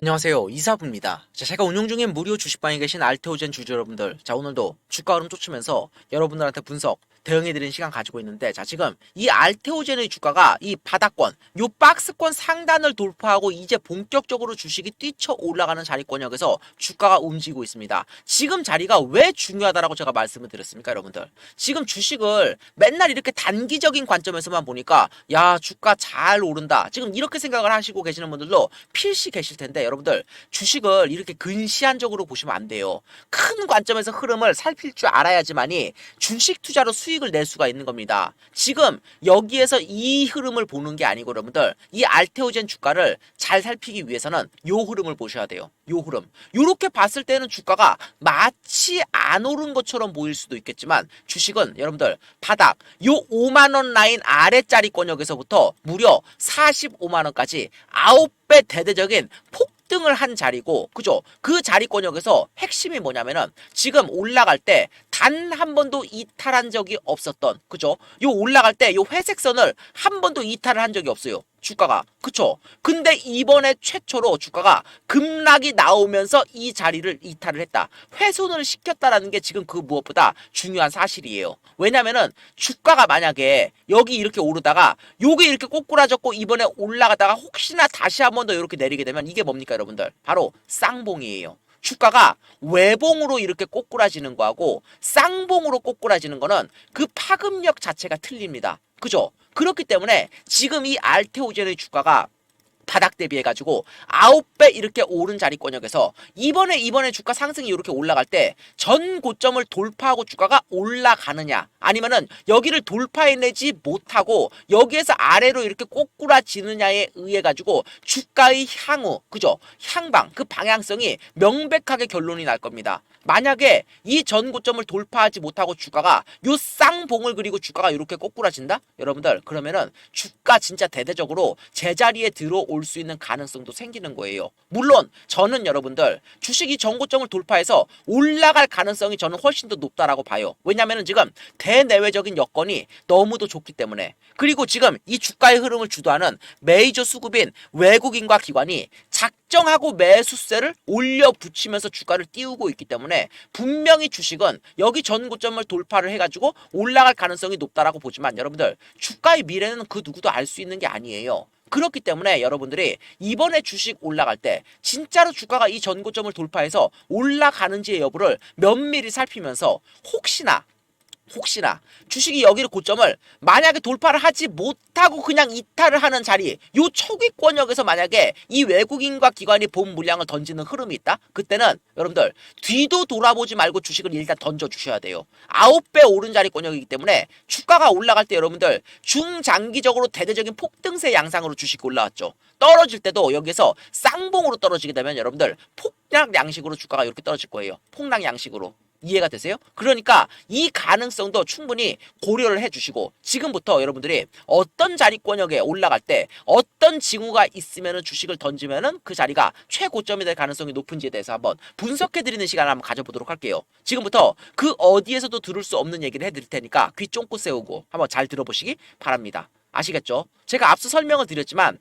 안녕하세요. 이사부입니다. 자, 제가 운영 중인 무료 주식방에 계신 알테오젠 주주 여러분들. 자, 오늘도 주가 흐름 쫓으면서 여러분들한테 분석, 대응해드리는 시간 가지고 있는데, 자, 지금 이 알테오젠의 주가가 이 바닥권, 요 박스권 상단을 돌파하고 이제 본격적으로 주식이 뛰쳐 올라가는 자리권 역에서 주가가 움직이고 있습니다. 지금 자리가 왜 중요하다라고 제가 말씀을 드렸습니까, 여러분들? 지금 주식을 맨날 이렇게 단기적인 관점에서만 보니까, 야, 주가 잘 오른다. 지금 이렇게 생각을 하시고 계시는 분들도 필시 계실 텐데, 여러분들, 주식을 이렇게 근시안적으로 보시면 안 돼요. 큰 관점에서 흐름을 살필 줄 알아야지만이 주식 투자로 수익 을 낼 수가 있는 겁니다. 지금 여기에서 이 흐름을 보는 게 아니고 여러분들 이 알테오젠 주가를 잘 살피기 위해서는 요 흐름을 보셔야 돼요. 요 흐름. 요렇게 봤을 때는 주가가 마치 안 오른 것처럼 보일 수도 있겠지만 주식은 여러분들 바닥 요 5만 원 라인 아래짜리 권역에서부터 무려 45만 원까지 9배 대대적인 폭 등을 한 자리고 그죠? 그 자리 권역에서 핵심이 뭐냐면은 지금 올라갈 때 단 한 번도 이탈한 적이 없었던 그죠? 요 올라갈 때 요 회색 선을 한 번도 이탈을 한 적이 없어요. 주가가 그쵸? 근데 이번에 최초로 주가가 급락이 나오면서 이 자리를 이탈을 했다. 훼손을 시켰다라는 게 지금 그 무엇보다 중요한 사실이에요. 왜냐면은 주가가 만약에 여기 이렇게 오르다가 요게 이렇게 꼬꾸라졌고 이번에 올라가다가 혹시나 다시 한 번 더 이렇게 내리게 되면 이게 뭡니까 여러분들? 바로 쌍봉이에요. 주가가 외봉으로 이렇게 꼬꾸라지는 거하고 쌍봉으로 꼬꾸라지는 거는 그 파급력 자체가 틀립니다. 그죠? 그렇기 때문에 지금 이 알테오젠의 주가가 바닥 대비해 가지고 아홉 배 이렇게 오른 자리권역에서 이번에 이번에 주가 상승이 이렇게 올라갈 때 전 고점을 돌파하고 주가가 올라가느냐 아니면은 여기를 돌파해내지 못하고 여기에서 아래로 이렇게 꼬꾸라지느냐에 의해 가지고 주가의 향후 그죠 향방 그 방향성이 명백하게 결론이 날 겁니다. 만약에 이 전 고점을 돌파하지 못하고 주가가 요 쌍봉을 그리고 주가가 이렇게 꼬꾸라진다? 여러분들 그러면은 주가 진짜 대대적으로 제자리에 들어올 수 있는 가능성도 생기는 거예요. 물론 저는 여러분들 주식이 전 고점을 돌파해서 올라갈 가능성이 저는 훨씬 더 높다라고 봐요. 왜냐면은 지금 대내외적인 여건이 너무도 좋기 때문에 그리고 지금 이 주가의 흐름을 주도하는 메이저 수급인 외국인과 기관이 작 정하고 매수세를 올려 붙이면서 주가를 띄우고 있기 때문에 분명히 주식은 여기 전 고점을 돌파를 해가지고 올라갈 가능성이 높다라고 보지만 여러분들 주가의 미래는 그 누구도 알 수 있는 게 아니에요. 그렇기 때문에 여러분들이 이번에 주식 올라갈 때 진짜로 주가가 이 전고점을 돌파해서 올라가는지의 여부를 면밀히 살피면서 혹시나 혹시나 주식이 여기를 고점을 만약에 돌파를 하지 못하고 그냥 이탈을 하는 자리 요 초기권역에서 만약에 이 외국인과 기관이 본 물량을 던지는 흐름이 있다? 그때는 여러분들 뒤도 돌아보지 말고 주식을 일단 던져 주셔야 돼요. 아홉 배 오른 자리 권역이기 때문에 주가가 올라갈 때 여러분들 중장기적으로 대대적인 폭등세 양상으로 주식이 올라왔죠. 떨어질 때도 여기서 쌍봉으로 떨어지게 되면 여러분들 폭락 양식으로 주가가 이렇게 떨어질 거예요. 폭락 양식으로 이해가 되세요? 그러니까 이 가능성도 충분히 고려를 해주시고 지금부터 여러분들이 어떤 자리 권역에 올라갈 때 어떤 징후가 있으면 주식을 던지면은 그 자리가 최고점이 될 가능성이 높은지에 대해서 한번 분석해드리는 시간을 한번 가져보도록 할게요. 지금부터 그 어디에서도 들을 수 없는 얘기를 해드릴 테니까 귀 쫑긋 세우고 한번 잘 들어보시기 바랍니다. 아시겠죠? 제가 앞서 설명을 드렸지만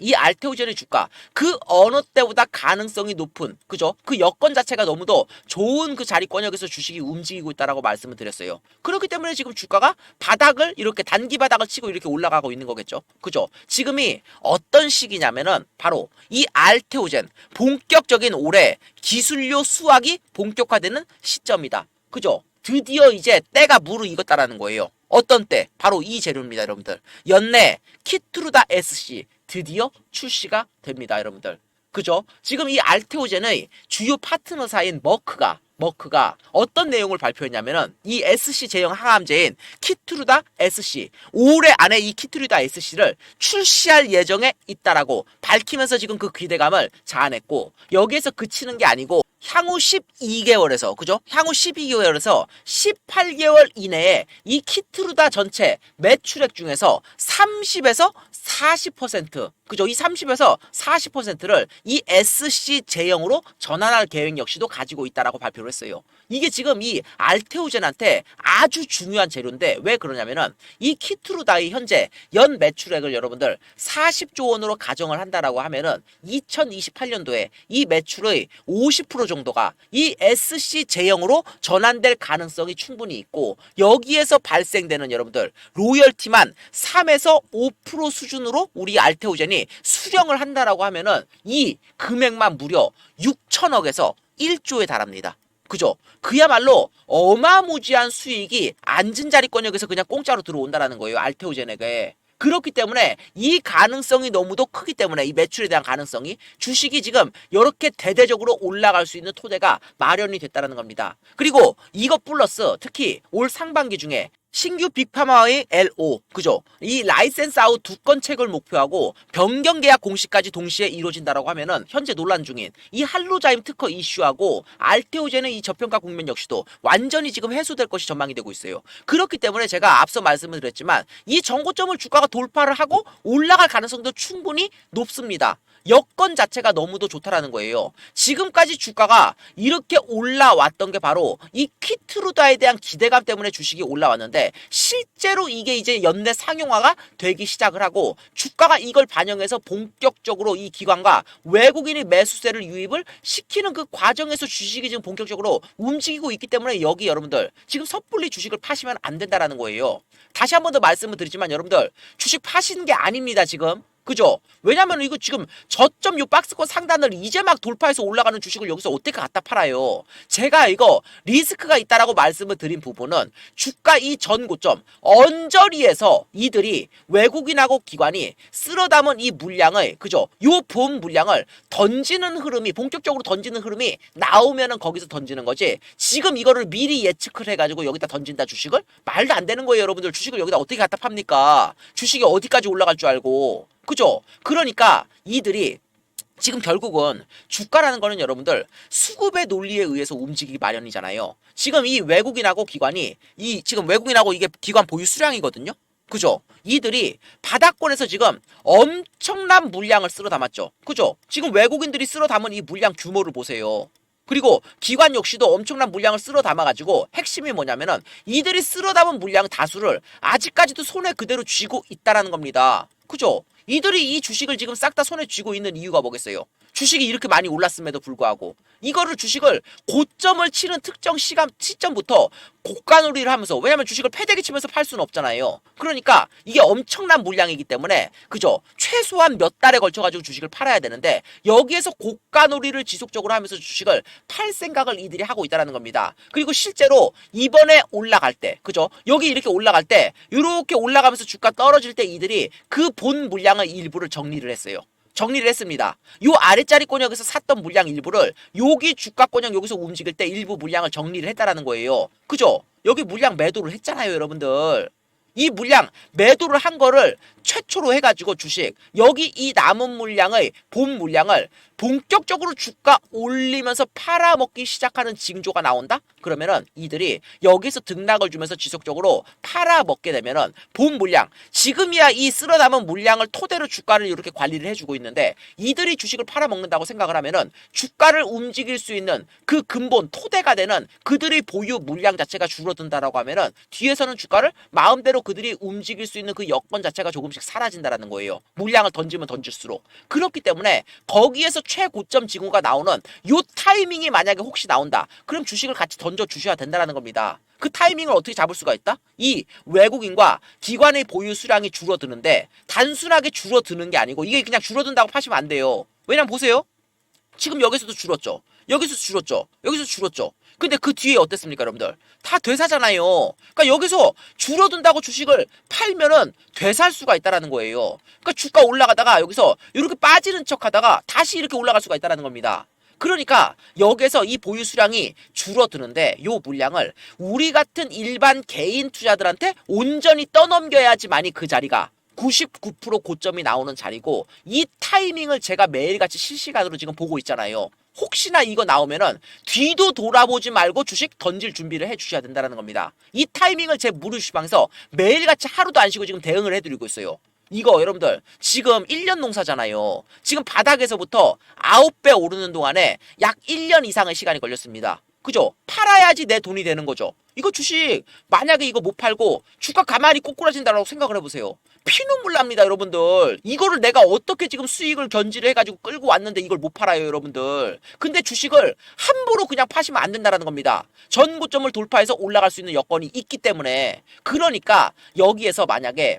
이 알테오젠의 주가 그 어느 때보다 가능성이 높은 그죠? 그 여건 자체가 너무도 좋은 그 자리권역에서 주식이 움직이고 있다라고 말씀을 드렸어요. 그렇기 때문에 지금 주가가 바닥을 이렇게 단기 바닥을 치고 이렇게 올라가고 있는 거겠죠. 그죠? 지금이 어떤 시기냐면은 바로 이 알테오젠 본격적인 올해 기술료 수확이 본격화되는 시점이다. 그죠? 드디어 이제 때가 무르익었다라는 거예요. 어떤 때? 바로 이 재료입니다, 여러분들. 연내 키트루다 SC 드디어 출시가 됩니다, 여러분들. 그죠? 지금 이 알테오젠의 주요 파트너사인 머크가 머크가 어떤 내용을 발표했냐면은 이 SC 제형 항암제인 키트루다 SC 올해 안에 이 키트루다 SC를 출시할 예정에 있다라고 밝히면서 지금 그 기대감을 자아냈고 여기에서 그치는 게 아니고 향후 12개월에서 그죠? 향후 12개월에서 18개월 이내에 이 키트루다 전체 매출액 중에서 30에서 40% 그죠? 이 30에서 40%를 이 SC 제형으로 전환할 계획 역시도 가지고 있다라고 발표를 했어요. 이게 지금 이 알테오젠한테 아주 중요한 재료인데 왜 그러냐면은 이 키트루다이 현재 연 매출액을 여러분들 40조 원으로 가정을 한다라고 하면은 2028년도에 이 매출의 50% 정도가 이 SC 제형으로 전환될 가능성이 충분히 있고 여기에서 발생되는 여러분들 로열티만 3에서 5% 수준으로 우리 알테오젠이 수령을 한다라고 하면은 이 금액만 무려 6천억에서 1조에 달합니다. 그죠? 그야말로 어마무지한 수익이 앉은 자리권역에서 그냥 공짜로 들어온다라는 거예요. 알테오젠에게. 그렇기 때문에 이 가능성이 너무도 크기 때문에 이 매출에 대한 가능성이 주식이 지금 이렇게 대대적으로 올라갈 수 있는 토대가 마련이 됐다는 겁니다. 그리고 이것 플러스 특히 올 상반기 중에 신규 빅파마의 LO 그죠? 이 라이센스 아웃 두 건 책을 목표하고 변경 계약 공시까지 동시에 이루어진다라고 하면은 현재 논란 중인 이 할로자임 특허 이슈하고 알테오젠의 이 저평가 국면 역시도 완전히 지금 해소될 것이 전망이 되고 있어요. 그렇기 때문에 제가 앞서 말씀을 드렸지만 이 정고점을 주가가 돌파를 하고 올라갈 가능성도 충분히 높습니다. 여건 자체가 너무도 좋다라는 거예요. 지금까지 주가가 이렇게 올라왔던 게 바로 이 키트루다에 대한 기대감 때문에 주식이 올라왔 실제로 이게 이제 연내 상용화가 되기 시작을 하고 주가가 이걸 반영해서 본격적으로 이 기관과 외국인이 매수세를 유입을 시키는 그 과정에서 주식이 지금 본격적으로 움직이고 있기 때문에 여기 여러분들 지금 섣불리 주식을 파시면 안 된다라는 거예요. 다시 한 번 더 말씀을 드리지만 여러분들 주식 파시는 게 아닙니다 지금. 그죠? 왜냐면 이거 지금 저점 요 박스권 상단을 이제 막 돌파해서 올라가는 주식을 여기서 어떻게 갖다 팔아요? 제가 이거 리스크가 있다라고 말씀을 드린 부분은 주가 이 전 고점 언저리에서 이들이 외국인하고 기관이 쓸어 담은 이 물량을 그죠? 요 본 물량을 던지는 흐름이 본격적으로 던지는 흐름이 나오면은 거기서 던지는 거지. 지금 이거를 미리 예측을 해가지고 여기다 던진다 주식을 말도 안 되는 거예요, 여러분들. 주식을 여기다 어떻게 갖다 팝니까? 주식이 어디까지 올라갈 줄 알고. 그죠? 그러니까 이들이 지금 결국은 주가라는 거는 여러분들 수급의 논리에 의해서 움직이기 마련이잖아요. 지금 이 외국인하고 기관이 이 지금 외국인하고 이게 기관 보유 수량이거든요. 그죠? 이들이 바닥권에서 지금 엄청난 물량을 쓸어 담았죠. 그죠? 지금 외국인들이 쓸어 담은 이 물량 규모를 보세요. 그리고 기관 역시도 엄청난 물량을 쓸어 담아가지고 핵심이 뭐냐면은 이들이 쓸어 담은 물량 다수를 아직까지도 손에 그대로 쥐고 있다라는 겁니다. 그죠? 이들이 이 주식을 지금 싹 다 손에 쥐고 있는 이유가 뭐겠어요? 주식이 이렇게 많이 올랐음에도 불구하고 이거를 주식을 고점을 치는 특정 시간 시점부터 고가놀이를 하면서 왜냐면 주식을 패대기 치면서 팔 수는 없잖아요. 그러니까 이게 엄청난 물량이기 때문에 그죠? 최소한 몇 달에 걸쳐 가지고 주식을 팔아야 되는데 여기에서 고가놀이를 지속적으로 하면서 주식을 팔 생각을 이들이 하고 있다라는 겁니다. 그리고 실제로 이번에 올라갈 때 그죠? 여기 이렇게 올라갈 때 이렇게 올라가면서 주가 떨어질 때 이들이 그본 물량의 일부를 정리를 했어요. 정리를 했습니다. 요 아래짜리 권역에서 샀던 물량 일부를 여기 주가 권역 여기서 움직일 때 일부 물량을 정리를 했다라는 거예요. 그죠? 여기 물량 매도를 했잖아요, 여러분들. 이 물량 매도를 한 거를 최초로 해가지고 주식 여기 이 남은 물량의 본 물량을 본격적으로 주가 올리면서 팔아먹기 시작하는 징조가 나온다? 그러면은 이들이 여기서 등락을 주면서 지속적으로 팔아먹게 되면은 본 물량 지금이야 이 쓸어 남은 물량을 토대로 주가를 이렇게 관리를 해주고 있는데 이들이 주식을 팔아먹는다고 생각을 하면은 주가를 움직일 수 있는 그 근본 토대가 되는 그들의 보유 물량 자체가 줄어든다라고 하면은 뒤에서는 주가를 마음대로 그들이 움직일 수 있는 그 여건 자체가 조금씩 사라진다라는 거예요. 물량을 던지면 던질수록 그렇기 때문에 거기에서 최고점 징후가 나오는 요 타이밍이 만약에 혹시 나온다. 그럼 주식을 같이 던져 주셔야 된다라는 겁니다. 그 타이밍을 어떻게 잡을 수가 있다? 이 외국인과 기관의 보유 수량이 줄어드는데 단순하게 줄어드는 게 아니고 이게 그냥 줄어든다고 파시면 안 돼요. 왜냐면 보세요. 지금 여기서도 줄었죠. 여기서 줄었죠. 여기서 줄었죠. 근데 그 뒤에 어땠습니까, 여러분들? 다 되사잖아요. 그러니까 여기서 줄어든다고 주식을 팔면은 되살 수가 있다라는 거예요. 그러니까 주가 올라가다가 여기서 이렇게 빠지는 척 하다가 다시 이렇게 올라갈 수가 있다라는 겁니다. 그러니까 여기서 이 보유 수량이 줄어드는데 요 물량을 우리 같은 일반 개인 투자들한테 온전히 떠넘겨야지만이 그 자리가 99% 고점이 나오는 자리고 이 타이밍을 제가 매일같이 실시간으로 지금 보고 있잖아요. 혹시나 이거 나오면은 뒤도 돌아보지 말고 주식 던질 준비를 해 주셔야 된다는 겁니다. 이 타이밍을 제 무료시방에서 매일같이 하루도 안 쉬고 지금 대응을 해드리고 있어요. 이거 여러분들 지금 1년 농사잖아요. 지금 바닥에서부터 9배 오르는 동안에 약 1년 이상의 시간이 걸렸습니다. 그죠? 팔아야지 내 돈이 되는 거죠. 이거 주식 만약에 이거 못 팔고 주가 가만히 꼬꾸라진다라고 생각을 해보세요. 피눈물 납니다, 여러분들. 이거를 내가 어떻게 지금 수익을 견지를 해가지고 끌고 왔는데 이걸 못 팔아요, 여러분들. 근데 주식을 함부로 그냥 파시면 안 된다는 겁니다. 전고점을 돌파해서 올라갈 수 있는 여건이 있기 때문에. 그러니까 여기에서 만약에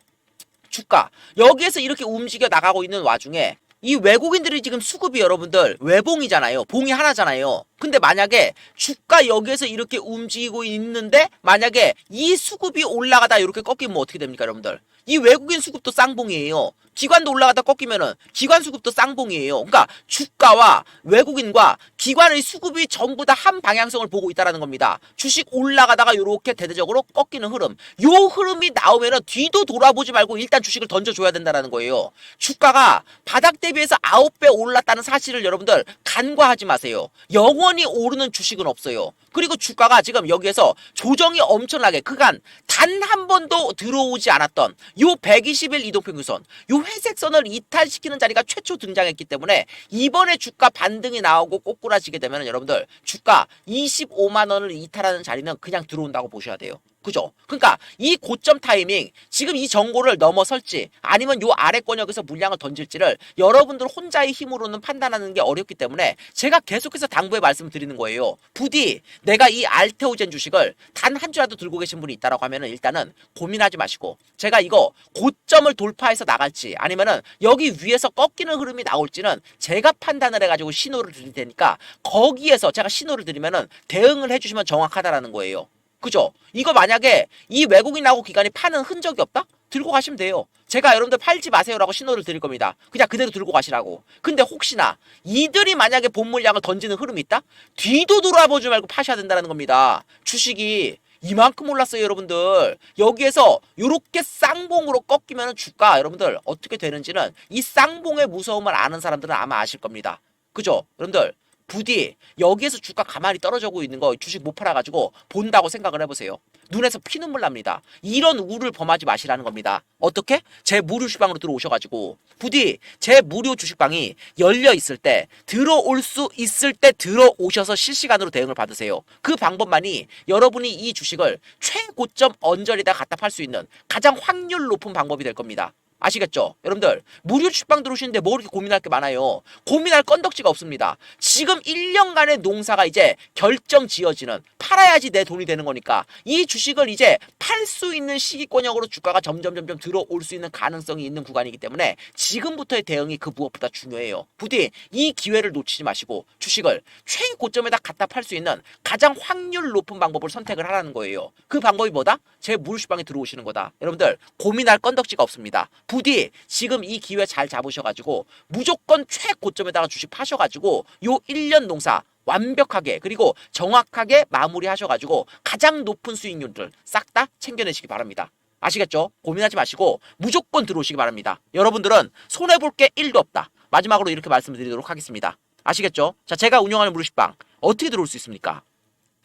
주가 여기에서 이렇게 움직여 나가고 있는 와중에 이 외국인들이 지금 수급이 여러분들 외봉이잖아요. 봉이 하나잖아요. 근데 만약에 주가 여기에서 이렇게 움직이고 있는데 만약에 이 수급이 올라가다 이렇게 꺾이면 어떻게 됩니까, 여러분들? 이 외국인 수급도 쌍봉이에요. 기관도 올라가다 꺾이면은 기관 수급도 쌍봉이에요. 그러니까 주가와 외국인과 기관의 수급이 전부 다 한 방향성을 보고 있다라는 겁니다. 주식 올라가다가 이렇게 대대적으로 꺾이는 흐름. 요 흐름이 나오면은 뒤도 돌아보지 말고 일단 주식을 던져줘야 된다라는 거예요. 주가가 바닥 대비해서 9배 올랐다는 사실을 여러분들 간과하지 마세요. 영원 히 오르는 주식은 없어요. 그리고 주가가 지금 여기에서 조정이 엄청나게 그간 단 한 번도 들어오지 않았던 요 120일 이동평균선, 요 회색선을 이탈시키는 자리가 최초 등장했기 때문에 이번에 주가 반등이 나오고 꼬꾸라지게 되면 여러분들 주가 25만 원을 이탈하는 자리는 그냥 들어온다고 보셔야 돼요. 그죠? 그러니까 이 고점 타이밍 지금 이 정보를 넘어설지 아니면 요 아래 권역에서 물량을 던질지를 여러분들 혼자의 힘으로는 판단하는 게 어렵기 때문에 제가 계속해서 당부의 말씀을 드리는 거예요. 부디 내가 이 알테오젠 주식을 단 한 주라도 들고 계신 분이 있다라고 하면은 일단은 고민하지 마시고 제가 이거 고점을 돌파해서 나갈지 아니면은 여기 위에서 꺾이는 흐름이 나올지는 제가 판단을 해가지고 신호를 드릴 테니까 거기에서 제가 신호를 드리면은 대응을 해주시면 정확하다라는 거예요. 그죠? 이거 만약에 이 외국인하고 기관이 파는 흔적이 없다? 들고 가시면 돼요. 제가 여러분들 팔지 마세요라고 신호를 드릴 겁니다. 그냥 그대로 들고 가시라고. 근데 혹시나 이들이 만약에 본 물량을 던지는 흐름이 있다? 뒤도 돌아보지 말고 파셔야 된다는 겁니다. 주식이 이만큼 올랐어요, 여러분들. 여기에서 이렇게 쌍봉으로 꺾이면 주가 여러분들 어떻게 되는지는 이 쌍봉의 무서움을 아는 사람들은 아마 아실 겁니다. 그죠? 여러분들 부디 여기에서 주가 가만히 떨어지고 있는 거 주식 못 팔아가지고 본다고 생각을 해보세요. 눈에서 피눈물 납니다. 이런 우를 범하지 마시라는 겁니다. 어떻게? 제 무료 주방으로 들어오셔가지고 부디 제 무료 주식방이 열려 있을 때 들어올 수 있을 때 들어오셔서 실시간으로 대응을 받으세요. 그 방법만이 여러분이 이 주식을 최고점 언저리다 갖다 팔 수 있는 가장 확률 높은 방법이 될 겁니다. 아시겠죠? 여러분들 무료 주식방 들어오시는데 뭐 그렇게 고민할 게 많아요. 고민할 건덕지가 없습니다. 지금 1년간의 농사가 이제 결정 지어지는 팔아야지 내 돈이 되는 거니까 이 주식을 이제 팔 수 있는 시기권역으로 주가가 점점 점점 들어올 수 있는 가능성이 있는 구간이기 때문에 지금부터의 대응이 그 무엇보다 중요해요. 부디 이 기회를 놓치지 마시고 주식을 최고점에다 갖다 팔 수 있는 가장 확률 높은 방법을 선택을 하라는 거예요. 그 방법이 뭐다? 제 무료 주방에 들어오시는 거다. 여러분들 고민할 건덕지가 없습니다. 부디 지금 이 기회 잘 잡으셔가지고 무조건 최고점에다가 주식 파셔가지고 요 1년 농사 완벽하게 그리고 정확하게 마무리하셔가지고 가장 높은 수익률들 싹 다 챙겨내시기 바랍니다. 아시겠죠? 고민하지 마시고 무조건 들어오시기 바랍니다. 여러분들은 손해볼 게 1도 없다. 마지막으로 이렇게 말씀을 드리도록 하겠습니다. 아시겠죠? 자, 제가 운영하는 무료식빵 어떻게 들어올 수 있습니까?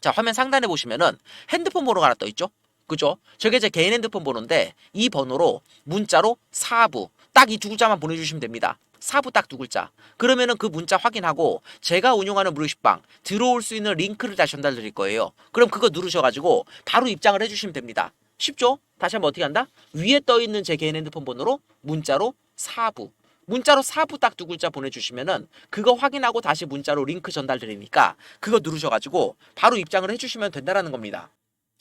자, 화면 상단에 보시면은 핸드폰 번호가 하나 떠 있죠? 그죠? 저게 제 개인 핸드폰 번호인데 이 번호로 문자로 사부 딱 이 두 글자만 보내주시면 됩니다. 사부 딱 두 글자. 그러면은 그 문자 확인하고 제가 운영하는 무료식빵 들어올 수 있는 링크를 다시 전달 드릴 거예요. 그럼 그거 누르셔가지고 바로 입장을 해주시면 됩니다. 쉽죠? 다시 한번 어떻게 한다? 위에 떠 있는 제 개인 핸드폰 번호로 문자로 사부. 문자로 사부 딱 두 글자 보내주시면은 그거 확인하고 다시 문자로 링크 전달 드리니까 그거 누르셔가지고 바로 입장을 해주시면 된다라는 겁니다.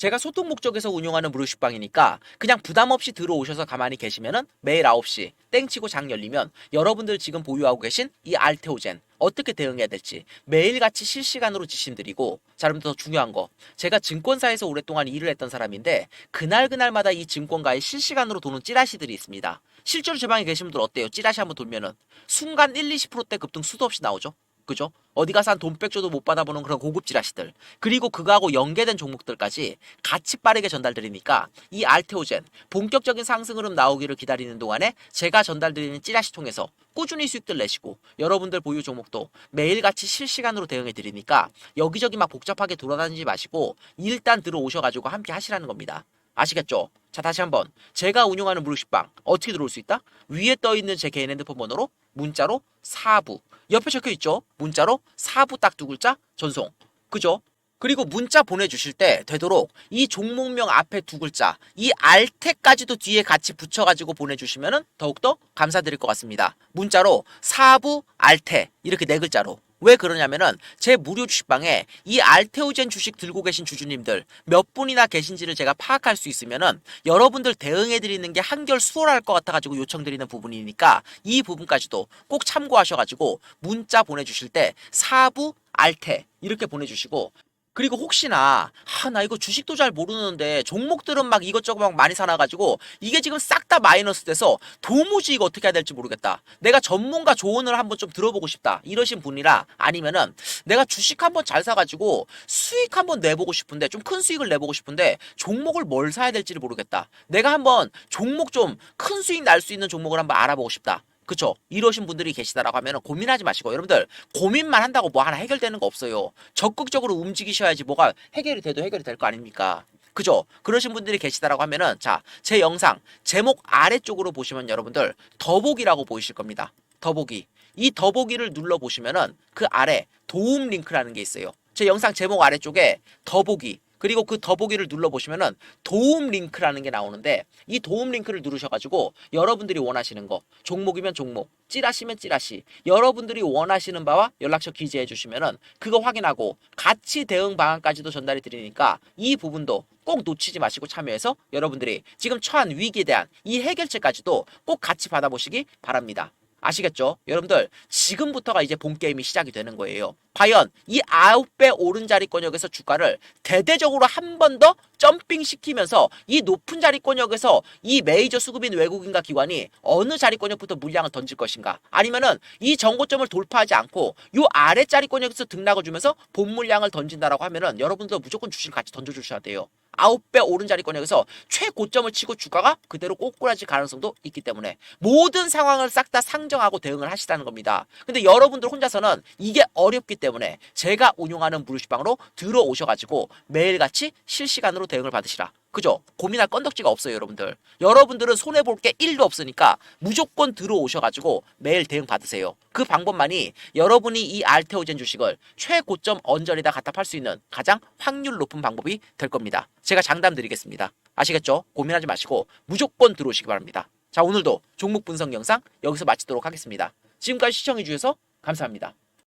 제가 소통 목적에서 운영하는 무료 식빵이니까 그냥 부담 없이 들어오셔서 가만히 계시면은 매일 9시 땡치고 장 열리면 여러분들 지금 보유하고 계신 이 알테오젠 어떻게 대응해야 될지 매일같이 실시간으로 지시드리고 자 여러분들 더 중요한 거 제가 증권사에서 오랫동안 일을 했던 사람인데 그날 그날마다 이 증권가에 실시간으로 도는 찌라시들이 있습니다. 실제로 제 방에 계신 분들 어때요? 찌라시 한번 돌면은 순간 1, 20%대 급등 수도 없이 나오죠. 그죠? 어디 가서 한돈 뺏줘도 못 받아보는 그런 고급 찌라시들 그리고 그거하고 연계된 종목들까지 같이 빠르게 전달드리니까 이 알테오젠 본격적인 상승 흐름 나오기를 기다리는 동안에 제가 전달드리는 찌라시 통해서 꾸준히 수익들 내시고 여러분들 보유 종목도 매일같이 실시간으로 대응해 드리니까 여기저기 막 복잡하게 돌아다니지 마시고 일단 들어오셔가지고 함께 하시라는 겁니다. 아시겠죠? 자 다시 한번 제가 운영하는 무료식빵 어떻게 들어올 수 있다? 위에 떠 있는 제 개인 핸드폰 번호로 문자로 사부 옆에 적혀 있죠? 문자로 사부 딱 두 글자 전송 그죠? 그리고 문자 보내주실 때 되도록 이 종목명 앞에 두 글자 이 알테까지도 뒤에 같이 붙여가지고 보내주시면 더욱더 감사드릴 것 같습니다. 문자로 사부 알테 이렇게 네 글자로 왜 그러냐면은 제 무료 주식방에 이 알테오젠 주식 들고 계신 주주님들 몇 분이나 계신지를 제가 파악할 수 있으면은 여러분들 대응해 드리는 게 한결 수월할 것 같아 가지고 요청드리는 부분이니까 이 부분까지도 꼭 참고하셔 가지고 문자 보내 주실 때 사부 알테 이렇게 보내 주시고 그리고 혹시나 아 나 이거 주식도 잘 모르는데 종목들은 막 이것저것 막 많이 사놔가지고 이게 지금 싹 다 마이너스 돼서 도무지 이거 어떻게 해야 될지 모르겠다. 내가 전문가 조언을 한번 좀 들어보고 싶다. 이러신 분이라 아니면은 내가 주식 한번 잘 사가지고 수익 한번 내보고 싶은데 좀 큰 수익을 내보고 싶은데 종목을 뭘 사야 될지를 모르겠다. 내가 한번 종목 좀 큰 수익 날 수 있는 종목을 한번 알아보고 싶다. 그쵸? 이러신 분들이 계시다라고 하면 고민하지 마시고 여러분들 고민만 한다고 뭐 하나 해결되는 거 없어요. 적극적으로 움직이셔야지 뭐가 해결이 돼도 해결이 될 거 아닙니까? 그죠? 그러신 분들이 계시다라고 하면은 자, 제 영상 제목 아래쪽으로 보시면 여러분들 더보기라고 보이실 겁니다. 더보기. 이 더보기를 눌러 보시면은 그 아래 도움 링크라는 게 있어요. 제 영상 제목 아래쪽에 더보기 그리고 그 더보기를 눌러 보시면은 도움 링크라는 게 나오는데 이 도움 링크를 누르셔가지고 여러분들이 원하시는 거 종목이면 종목 찌라시면 찌라시 여러분들이 원하시는 바와 연락처 기재해 주시면은 그거 확인하고 같이 대응 방안까지도 전달해 드리니까 이 부분도 꼭 놓치지 마시고 참여해서 여러분들이 지금 처한 위기에 대한 이 해결책까지도 꼭 같이 받아보시기 바랍니다. 아시겠죠? 여러분들 지금부터가 이제 본 게임이 시작이 되는 거예요. 과연 이 9배 오른 자리권역에서 주가를 대대적으로 한 번 더 점핑 시키면서 이 높은 자리권역에서 이 메이저 수급인 외국인과 기관이 어느 자리권역부터 물량을 던질 것인가 아니면은 이 정고점을 돌파하지 않고 요 아래 자리권역에서 등락을 주면서 본 물량을 던진다라고 하면은 여러분도 무조건 주식을 같이 던져주셔야 돼요. 아홉 배 오른자리권역에서 최고점을 치고 주가가 그대로 꼬꾸라질 가능성도 있기 때문에 모든 상황을 싹 다 상정하고 대응을 하시다는 겁니다. 근데 여러분들 혼자서는 이게 어렵기 때문에 제가 운용하는 무료시방으로 들어오셔가지고 매일같이 실시간으로 대응을 받으시라. 그죠? 고민할 건덕지가 없어요, 여러분들. 여러분들은 손해볼 게 1도 없으니까 무조건 들어오셔가지고 매일 대응 받으세요. 그 방법만이 여러분이 이 알테오젠 주식을 최고점 언저리다 갖다 팔 수 있는 가장 확률 높은 방법이 될 겁니다. 제가 장담 드리겠습니다. 아시겠죠? 고민하지 마시고 무조건 들어오시기 바랍니다. 자, 오늘도 종목 분석 영상 여기서 마치도록 하겠습니다. 지금까지 시청해주셔서 감사합니다.